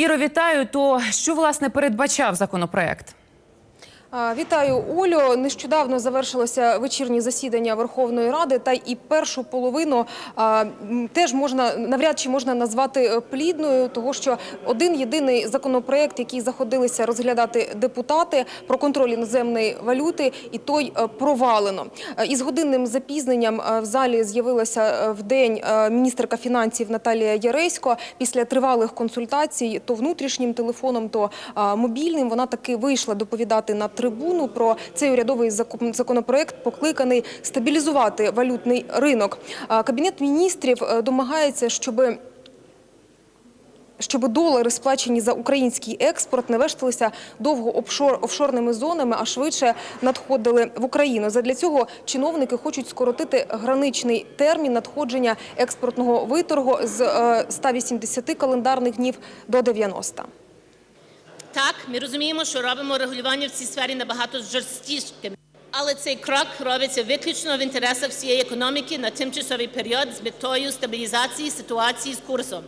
Іро, вітаю. То що власне передбачав законопроект? Вітаю, Олю. Нещодавно завершилося вечірнє засідання Верховної Ради, та і першу половину а, теж можна навряд чи можна назвати е, плідною, того що один єдиний законопроект, який заходилися розглядати депутати про контроль іноземної валюти, і той е, провалено. Е, Із годинним запізненням в залі з'явилася в день міністерка фінансів Наталія Яресько. Після тривалих консультацій то внутрішнім телефоном, то мобільним вона таки вийшла доповідати на трибуну про цей урядовий закон- законопроект, покликаний стабілізувати валютний ринок. Кабінет міністрів е, домагається, щоби щоб долари, сплачені за український експорт, не вешталися довго офшор, офшорними зонами, а швидше надходили в Україну. Задля цього чиновники хочуть скоротити граничний термін надходження експортного виторгу з е, 180 календарних днів до 90. Так, ми розуміємо, що робимо регулювання в цій сфері набагато жорсткішим. Але цей крок робиться виключно в інтересах всієї економіки на тимчасовий період з метою стабілізації ситуації з курсом.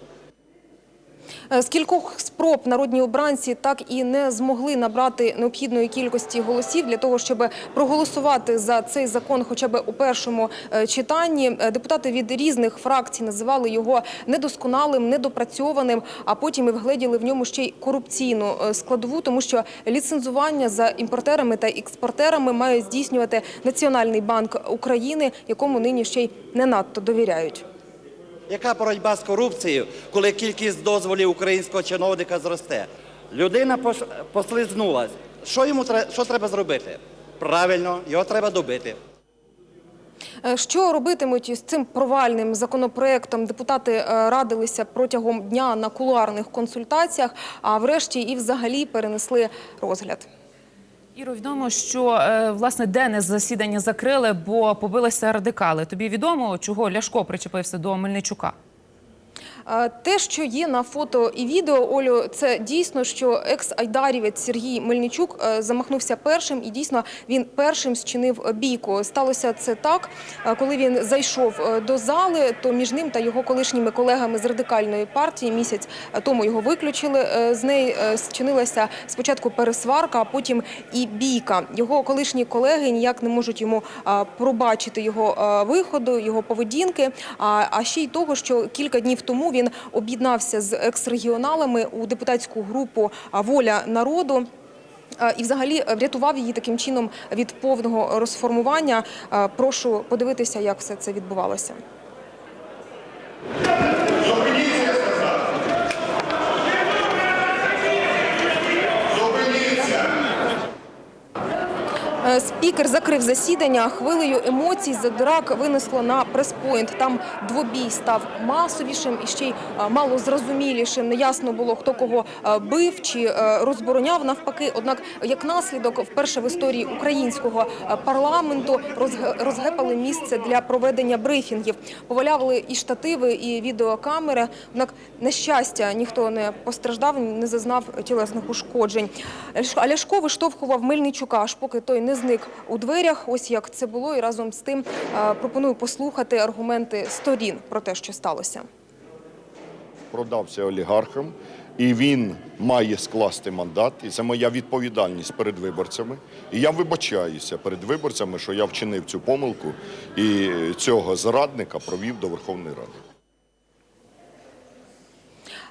Е, З кількох спроб народні обранці так і не змогли набрати необхідної кількості голосів для того, щоб проголосувати за цей закон, хоча б у першому е, читанні. Е, Депутати від різних фракцій називали його недосконалим, недопрацьованим, а потім і вгледіли в ньому ще й корупційну складову, тому що ліцензування за імпортерами та експортерами має здійснювати Національний банк України, якому нині ще й не надто довіряють. Яка боротьба з корупцією, коли кількість дозволів українського чиновника зросте? Людина послизнулась. Що йому що треба зробити? Правильно, його треба добити. Е, Що робитимуть із цим провальним законопроектом? Депутати е, радилися протягом дня на кулуарних консультаціях, а врешті і взагалі перенесли розгляд. Іро, відомо, що е, власне денне засідання закрили, бо побилися радикали. Тобі відомо, чого Ляшко причепився до Мельничука? Те, що є на фото і відео, Олю, це дійсно, що екс-айдарівець Сергій Мельничук е, замахнувся першим, і дійсно він першим зчинив бійку. Сталося це так, е, коли він зайшов е, до зали, то між ним та його колишніми колегами з радикальної партії місяць тому його виключили. З неї зчинилася спочатку пересварка, а потім і бійка. Його колишні колеги ніяк не можуть йому пробачити його виходу, його поведінки. А ще й того, що кілька днів тому він об'єднався з екс-регіоналами у депутатську групу Воля народу. І, взагалі, врятував її таким чином від повного розформування. Прошу подивитися, як все це відбувалося. Спікер закрив засідання. Хвилею емоцій задирак винесло на прес-пойнт. Там двобій став масовішим і ще й е, малозрозумілішим. Неясно було, хто кого е, бив чи е, розбороняв навпаки. Однак, як наслідок, вперше в історії українського е, парламенту розге- розгепали місце для проведення брифінгів. Повалявили і штативи, і відеокамери. Однак, на щастя, ніхто не постраждав, не зазнав тілесних ушкоджень. А виштовхував Мельничука, аж поки той не зник у дверях. Ось як це було. І разом з тим е, пропоную послухати аргументи сторін про те, що сталося. продався олігархам, і він має скласти мандат. І це моя відповідальність перед виборцями. І я вибачаюся перед виборцями, що я вчинив цю помилку і цього зрадника провів до Верховної Ради.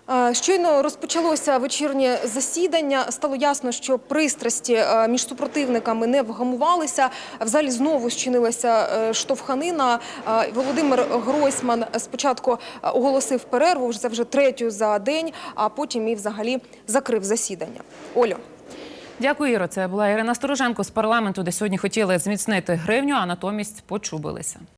Е, Щойно розпочалося вечірнє засідання. Стало ясно, що пристрасті е, між супротивниками не вгамувалися. В залі знову зчинилася е, штовханина. Володимир Гройсман спочатку оголосив перерву це вже третю за день, а потім і взагалі закрив засідання. Олю. Дякую, Іро. Це була Ірина Стороженко з парламенту, де сьогодні хотіли зміцнити гривню, а натомість почубилися.